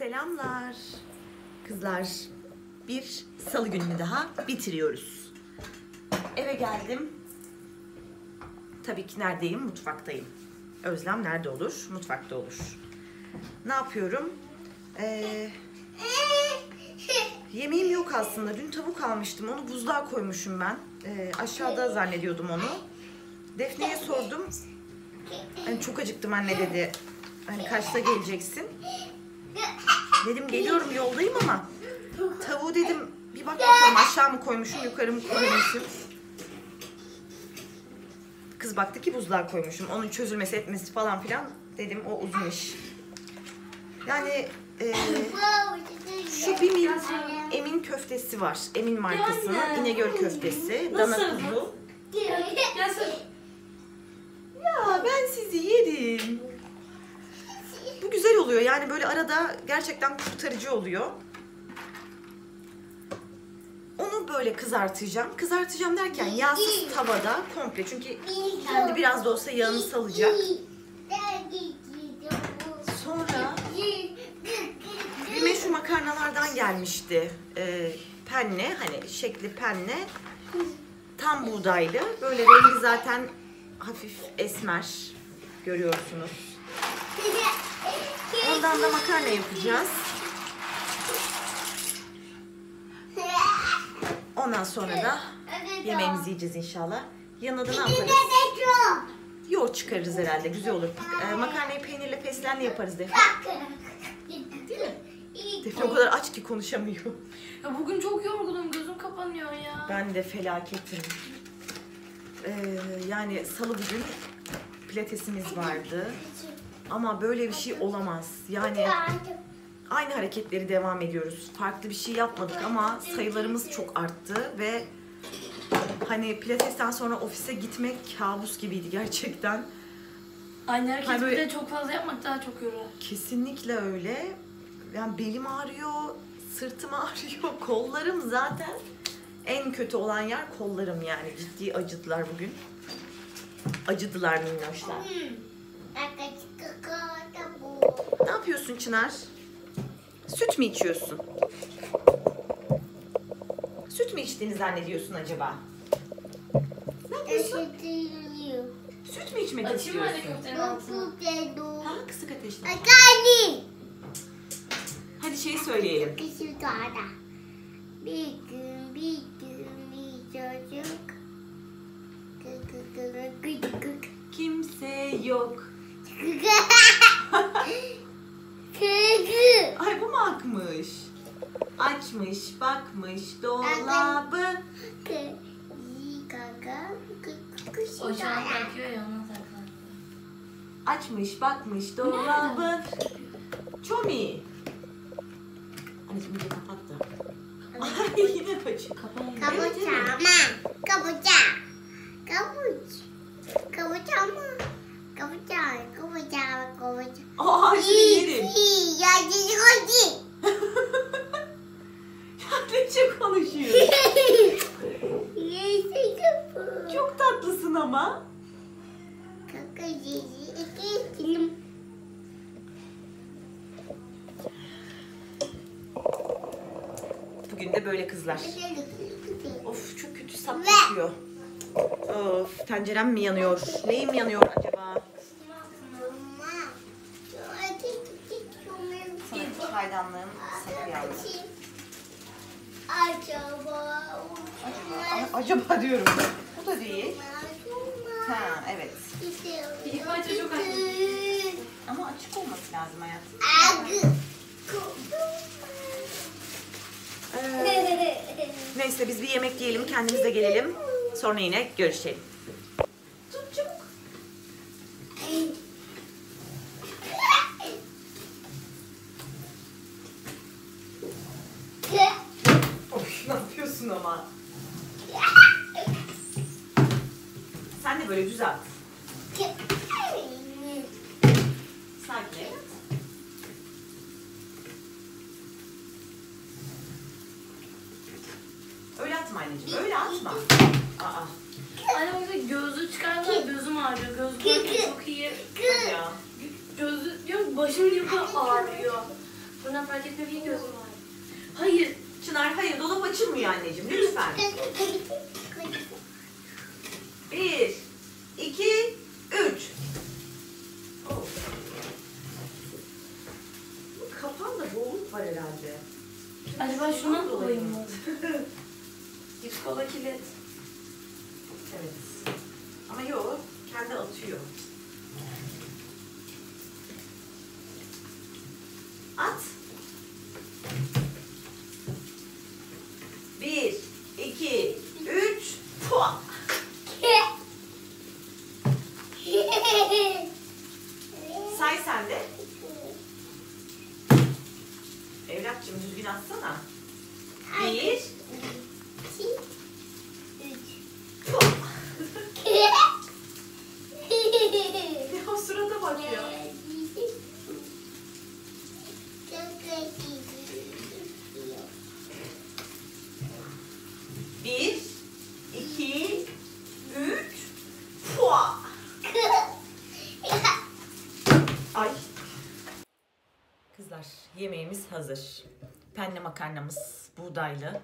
Selamlar. Kızlar, bir salı gününü daha bitiriyoruz. Eve geldim. Tabii ki neredeyim? Mutfaktayım. Özlem nerede olur? Mutfakta olur. Ne yapıyorum? Ee, yemeğim yok aslında. Dün tavuk almıştım. Onu buzluğa koymuşum ben. Ee, aşağıda zannediyordum onu. Defne'ye sordum. Hani çok acıktım anne dedi. Hani kaçta geleceksin? Dedim geliyorum yoldayım ama tavuğu dedim bir bak bakalım aşağı mı koymuşum yukarı mı koymuşum. Kız baktı ki buzluğa koymuşum. Onun çözülmesi etmesi falan filan dedim o uzun iş. Yani e, şu bir mil Emin köftesi var. Emin markasının İnegöl köftesi. Dana kuzu. Nasıl? Ya ben sizi yerim. Güzel oluyor. Yani böyle arada gerçekten kurtarıcı oluyor. Onu böyle kızartacağım. Kızartacağım derken yağsız tavada komple. Çünkü kendi biraz da olsa yağını salacak. Sonra bir meşhur makarnalardan gelmişti. Ee, penne hani şekli penne. Tam buğdaylı. Böyle rengi zaten hafif esmer. Görüyorsunuz. Ondan da makarna yapacağız. Ondan sonra da yemeğimizi yiyeceğiz inşallah. Yanına da ne yaparız? Yoğurt çıkarırız herhalde. Güzel olur. Ee, makarnayı peynirle fesleğenle yaparız Defne. Defne o kadar aç ki konuşamıyor. Ya bugün çok yorgunum. Gözüm kapanıyor ya. Ben de felaketim. Ee, yani salı bugün pilatesimiz vardı. Ama böyle bir şey olamaz. Yani aynı hareketleri devam ediyoruz. Farklı bir şey yapmadık ama sayılarımız çok arttı ve hani pilatesten sonra ofise gitmek kabus gibiydi gerçekten. Aynı hareketi bir böyle- de çok fazla yapmak daha çok yoruyor. Kesinlikle öyle. Yani belim ağrıyor, sırtım ağrıyor, kollarım zaten en kötü olan yer kollarım yani. Ciddi acıdılar bugün. Acıdılar minnoşlar. Ne yapıyorsun Çınar? Süt mü içiyorsun? Süt mü içtiğini zannediyorsun acaba? Ne yapıyorsun? Süt mü içmek Açayım mı istiyorsun? köftenin altını? Ha kısık ateşte. Hadi şey söyleyelim. Bir gün bir gün bir çocuk Kimse yok. gık Ay bu mu akmış? Açmış, bakmış dolabı. O şu an bırakıyor ya. Açmış, bakmış dolabı. Çomi. Anneciğim bir de kapat da. Ay yine açık. Kapanıyor. Kabuça ama Kabuça Kabuç Kabuça mı? Kabuça Kabuça Kabuça Aa şimdi yerim. İyi koci Ya ne çok konuşuyor. Çok tatlısın ama. Bugün de böyle kızlar. Of çok kötü sap kokuyor. Of tencerem mi yanıyor? Neyim yanıyor acaba? Sana çaydanlığım sapı yandı. Acaba Acaba, diyorum. Bu da değil. Ha evet. İlk başta çok açık. Ama açık olması lazım hayatım. Ee, neyse biz bir yemek yiyelim kendimize gelelim. Sonra yine görüşelim. Tut çabuk. Of ne yapıyorsun ama? Sen de böyle düz at. Sakin evet. Öyle atma anneciğim. Öyle atma. Aa. Anne bak gözlüğü çıkarma gözüm ağrıyor. Gözlüğü görmek çok iyi. Ya. Gözlüğü diyor başım gibi ağrıyor. Buna fark ki gözüm ağrıyor. Hayır. Çınar hayır dolap açılmıyor anneciğim lütfen. Bir, iki, üç. Oh. Bu kapağında boğuluk var herhalde. Acaba şuna mı koyayım mı? Cips kola kilit. Evet. Ama yok, kendi atıyor. At. Bir, iki, üç, puan. Say sen de. Evlatçım düzgün atsana. Bir, puan. o surata bak ya. Bir, iki, üç, puan. Ay. Kızlar yemeğimiz hazır. Penne makarnamız buğdaylı.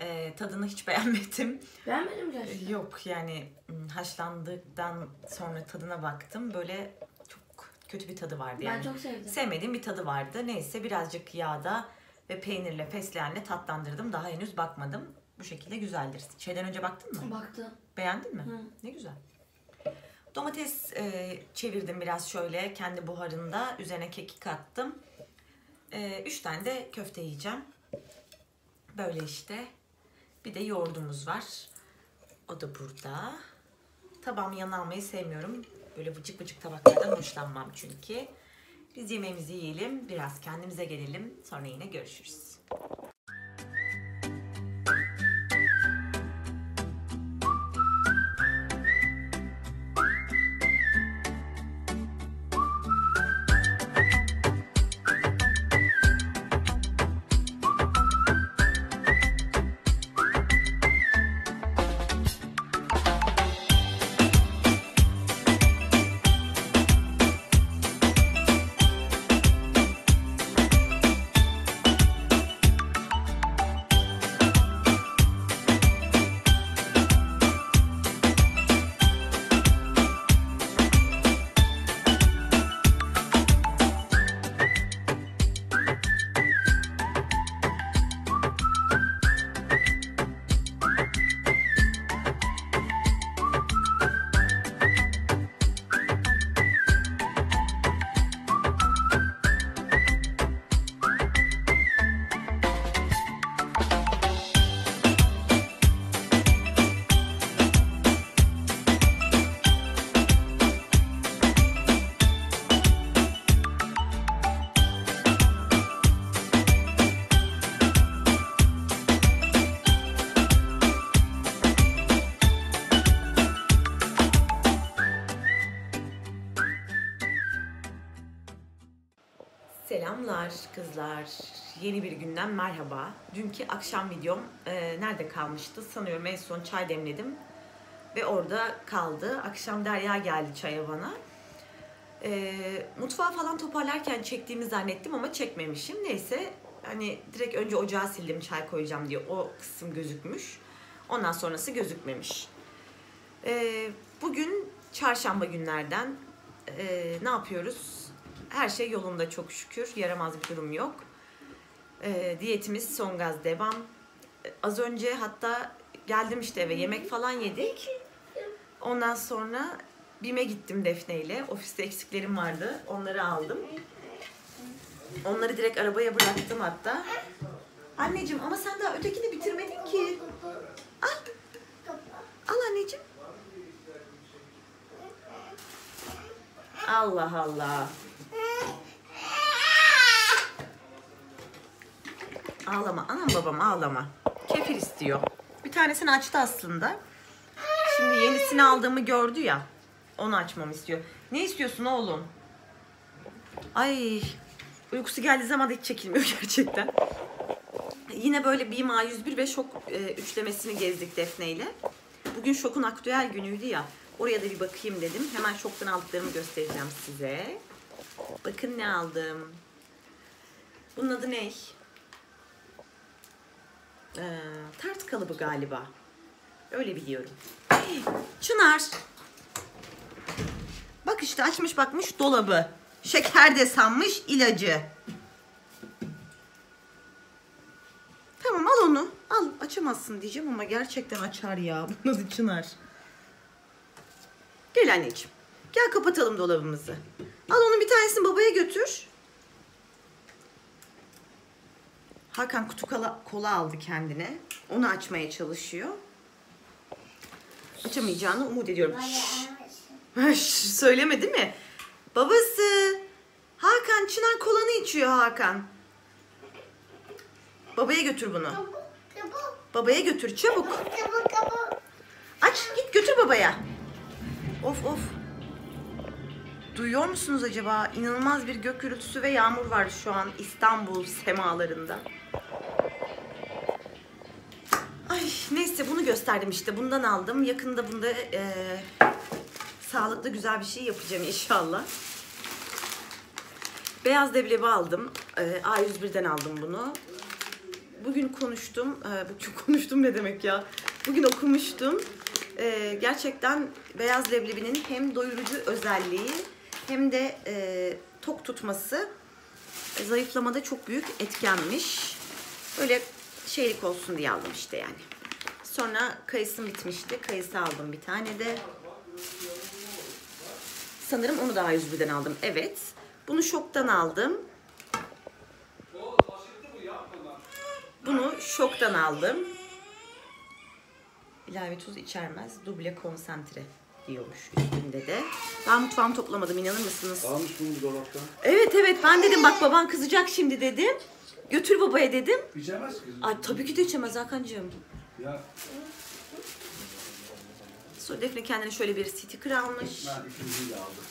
Ee, tadını hiç beğenmedim. Beğenmedin mi gerçekten? Yok yani haşlandıktan sonra tadına baktım. Böyle çok kötü bir tadı vardı Ben yani. çok sevdim. Sevmediğim bir tadı vardı. Neyse birazcık yağda ve peynirle, fesleğenle tatlandırdım. Daha henüz bakmadım. Bu şekilde güzeldir. Şeyden önce baktın mı? Baktım. Beğendin mi? Hı. Ne güzel. Domates e, çevirdim biraz şöyle kendi buharında. Üzerine kekik attım. E, üç tane de köfte yiyeceğim. Böyle işte. Bir de yoğurdumuz var. O da burada. Tabağımı yanına almayı sevmiyorum. Böyle vıcık vıcık tabaklardan hoşlanmam çünkü. Biz yemeğimizi yiyelim, biraz kendimize gelelim. Sonra yine görüşürüz. Kızlar. Yeni bir günden merhaba. Dünkü akşam videom e, nerede kalmıştı? Sanıyorum en son çay demledim. Ve orada kaldı. Akşam Derya geldi çaya bana. E, mutfağı falan toparlarken çektiğimi zannettim ama çekmemişim. Neyse hani direkt önce ocağı sildim çay koyacağım diye o kısım gözükmüş. Ondan sonrası gözükmemiş. E, bugün çarşamba günlerden e, ne yapıyoruz? Her şey yolunda çok şükür. Yaramaz bir durum yok. E, diyetimiz son gaz devam. E, az önce hatta geldim işte eve yemek falan yedik. Ondan sonra BİM'e gittim Defne ile. Ofiste eksiklerim vardı. Onları aldım. Onları direkt arabaya bıraktım hatta. Anneciğim ama sen daha ötekini bitirmedin ki. Al. Al anneciğim. Allah Allah. Ağlama. Anam babam ağlama. Kefir istiyor. Bir tanesini açtı aslında. Şimdi yenisini aldığımı gördü ya. Onu açmamı istiyor. Ne istiyorsun oğlum? Ay uykusu geldiği zaman da hiç çekilmiyor gerçekten. Yine böyle bir A101 ve şok e, üçlemesini gezdik Defne ile. Bugün şokun aktüel günüydü ya. Oraya da bir bakayım dedim. Hemen şoktan aldıklarımı göstereceğim size. Bakın ne aldım. Bunun adı ne? Ee, tart kalıbı galiba. Öyle biliyorum. Çınar. Bak işte açmış bakmış dolabı. Şeker de sanmış ilacı. Tamam al onu. Al açamazsın diyeceğim ama gerçekten açar ya. Bunun adı Çınar. Gel anneciğim. Gel kapatalım dolabımızı. Al onun bir tanesini babaya götür. Hakan kutu kola, kola aldı kendine. Onu açmaya çalışıyor. Açamayacağını umut ediyorum. Şşş, söyleme değil mi? Babası. Hakan Çınar kolanı içiyor Hakan. Babaya götür bunu. Babaya götür çabuk. Aç git götür babaya. Of of. Duyuyor musunuz acaba? İnanılmaz bir gök gürültüsü ve yağmur var şu an İstanbul semalarında. Ay neyse bunu gösterdim işte. Bundan aldım. Yakında bunda eee, sağlıklı güzel bir şey yapacağım inşallah. Beyaz leblebi aldım. Eee, A101'den aldım bunu. Bugün konuştum. Eee, bugün konuştum ne demek ya? Bugün okumuştum. Eee, gerçekten beyaz leblebinin hem doyurucu özelliği hem de eee, tok tutması e, zayıflamada çok büyük etkenmiş. Böyle şeylik olsun diye aldım işte yani. Sonra kayısım bitmişti. Kayısı aldım bir tane de. Sanırım onu da A101'den aldım. Evet. Bunu şoktan aldım. Bunu şoktan aldım. İlave tuz içermez. Duble konsantre diyormuş üstünde de. Ben mutfağımı toplamadım inanır mısınız? Almış bunu dolaptan. Evet evet ben dedim bak baban kızacak şimdi dedim. Götür babaya dedim. İçemez ki. Ay tabii ki de içemez Hakan'cığım. Ya Sonra Defne kendine şöyle bir sticker almış. ben ikinciyi de aldım.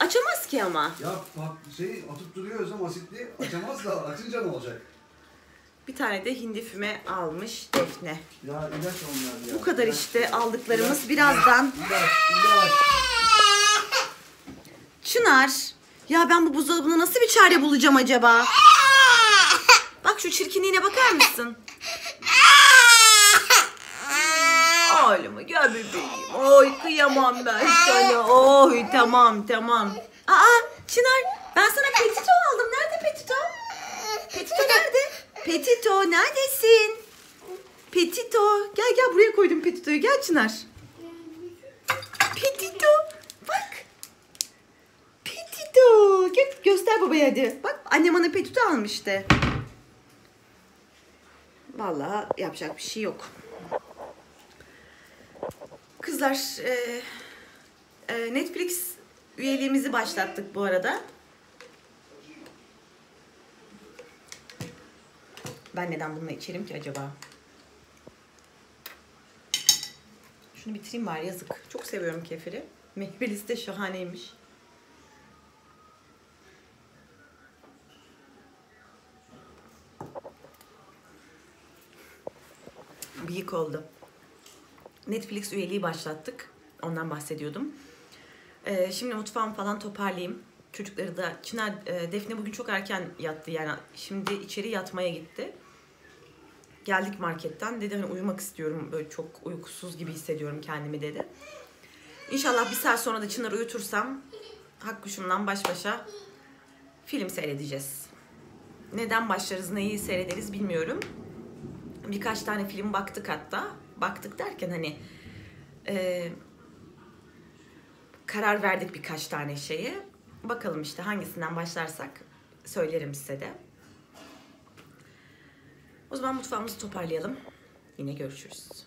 Açamaz ki ama. Ya bak şey atıp duruyor özlem asitli. Açamaz da açınca ne olacak? Bir tane de hindi füme almış Defne. Ya ilaç onlar ya. Bu kadar işte aldıklarımız. Birazdan İlaç, ilaç. Çınar. Ya ben bu buzdolabına nasıl bir çare bulacağım acaba? Bak şu çirkinliğine bakar mısın? Ağlama gel bebeğim. Oy kıyamam ben sana. Oy tamam tamam. Aa Çınar ben sana aldım. Nerede petito? Petito nerede? Petito neredesin? Petito. Gel gel buraya koydum petitoyu. Gel Çınar. Petito. Bak. Petito. Gel göster babaya hadi. Bak annem bana petito almıştı. Vallahi yapacak bir şey yok. Kızlar e, e, Netflix üyeliğimizi başlattık bu arada. Ben neden bununla içerim ki acaba? Şunu bitireyim bari yazık. Çok seviyorum kefiri. Meyvelisi de şahaneymiş. Büyük oldu. Netflix üyeliği başlattık. Ondan bahsediyordum. Ee, şimdi mutfağımı falan toparlayayım. Çocukları da Çınar, e, Defne bugün çok erken yattı yani şimdi içeri yatmaya gitti. Geldik marketten dedi hani uyumak istiyorum böyle çok uykusuz gibi hissediyorum kendimi dedi. İnşallah bir saat sonra da Çınar'ı uyutursam Hakkuşum'dan baş başa film seyredeceğiz. Neden başlarız, neyi seyrederiz bilmiyorum. Birkaç tane film baktık hatta. Baktık derken hani e, karar verdik birkaç tane şeye. Bakalım işte hangisinden başlarsak söylerim size de. O zaman mutfağımızı toparlayalım. Yine görüşürüz.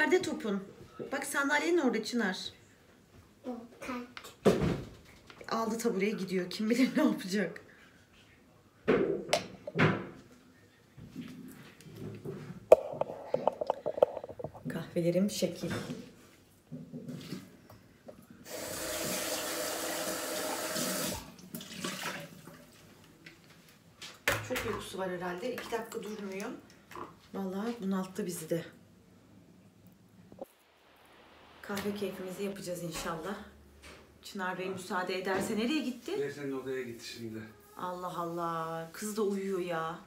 Yerde topun? Bak sandalyenin orada Çınar. Aldı tabureye gidiyor. Kim bilir ne yapacak. Kahvelerim şekil. Çok uykusu var herhalde. İki dakika durmuyor. Vallahi bunalttı bizi de. Kahve keyfimizi yapacağız inşallah. Çınar Bey müsaade ederse nereye gitti? Senin odaya git şimdi. Allah Allah. Kız da uyuyor ya.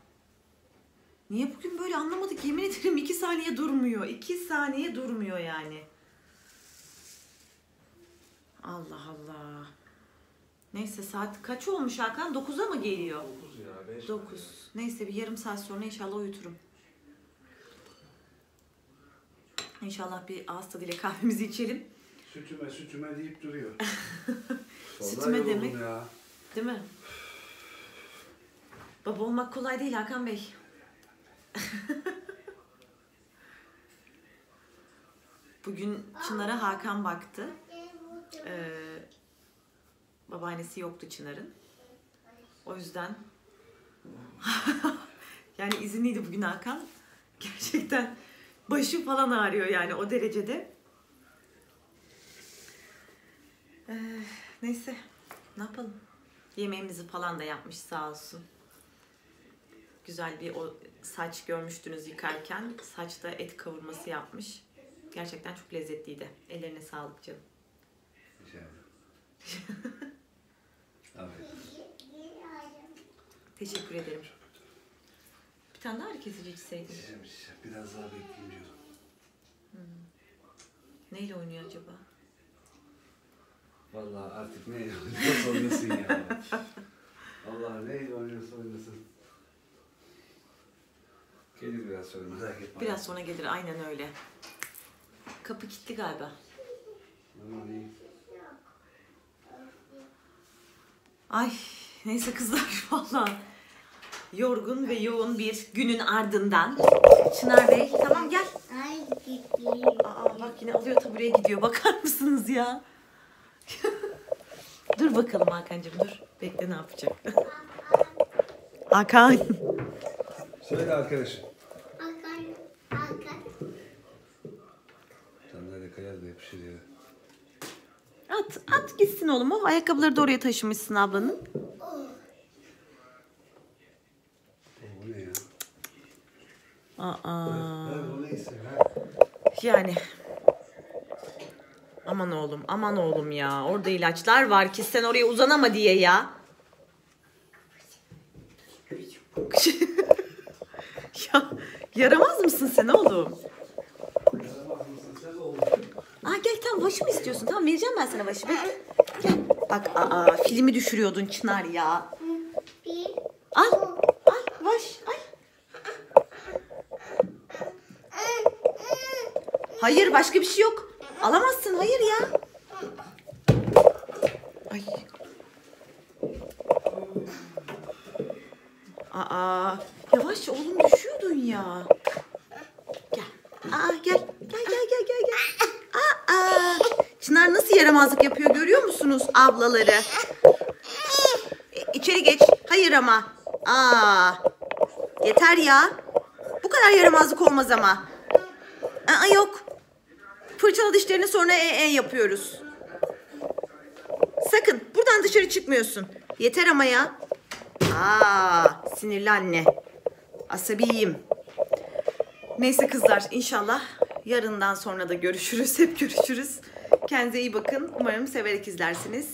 Niye bugün böyle anlamadık. Yemin ederim iki saniye durmuyor. İki saniye durmuyor yani. Allah Allah. Neyse saat kaç olmuş Hakan? 9'a mı geliyor? 9 ya 5. 9. Neyse bir yarım saat sonra inşallah uyuturum. İnşallah bir ağız tadıyla kahvemizi içelim. Sütüme sütüme deyip duruyor. Sütüme demek. Ya. Değil mi? Baba olmak kolay değil Hakan Bey. Bugün Çınar'a Hakan baktı. Ee, babaannesi yoktu Çınar'ın. O yüzden yani izinliydi bugün Hakan. Gerçekten başı falan ağrıyor yani o derecede. Ee, neyse ne yapalım. Yemeğimizi falan da yapmış sağ olsun. Güzel bir o saç görmüştünüz yıkarken. Saçta et kavurması yapmış. Gerçekten çok lezzetliydi. Ellerine sağlık canım. Rica ederim. Teşekkür ederim. Tane daha içseydin. Şişem şişem. Biraz daha bekleyeyim diyorum. Neyle oynuyor acaba? Vallahi artık ne oynuyorsa oynasın ya. Allah neyle oynuyorsa oynasın. Gelir biraz sonra merak etme. Biraz sonra gelir aynen öyle. Kapı kilitli galiba. Aman iyi. Ay neyse kızlar valla yorgun ve yoğun bir günün ardından. Çınar Bey tamam gel. Ay. Aa bak yine alıyor tabureye gidiyor. Bakar mısınız ya? dur bakalım Hakan'cığım dur. Bekle ne yapacak. Hakan. Söyle arkadaşım. Hakan, Hakan. Sandalye kayar da yapışır. At, at gitsin oğlum o. Ayakkabıları da oraya taşımışsın ablanın. Oo, bu ne ya? Aa. Yani. Aman oğlum, aman oğlum ya. Orada ilaçlar var ki sen oraya uzanama diye ya. ya yaramaz mısın sen oğlum? Aa gel tamam başı mı istiyorsun? Tamam vereceğim ben sana başı. Bekle. Gel. Bak aa filmi düşürüyordun Çınar ya. Bir, Al. Al baş. Al. Hayır başka bir şey yok. Alamazsın hayır ya. Ay. Aa yavaş oğlum düşüyordun ya. Gel. Aa gel. Gel gel gel gel. Aa. Çınar nasıl yaramazlık yapıyor görüyor musunuz ablaları? İçeri geç. Hayır ama. Aa. Yeter ya. Bu kadar yaramazlık olmaz ama. Aa yok. Fırçala dişlerini sonra e, e yapıyoruz. Sakın buradan dışarı çıkmıyorsun. Yeter ama ya. Aa, sinirli anne. Asabiyim. Neyse kızlar inşallah yarından sonra da görüşürüz. Hep görüşürüz. Kendinize iyi bakın. Umarım severek izlersiniz.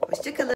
Hoşçakalın.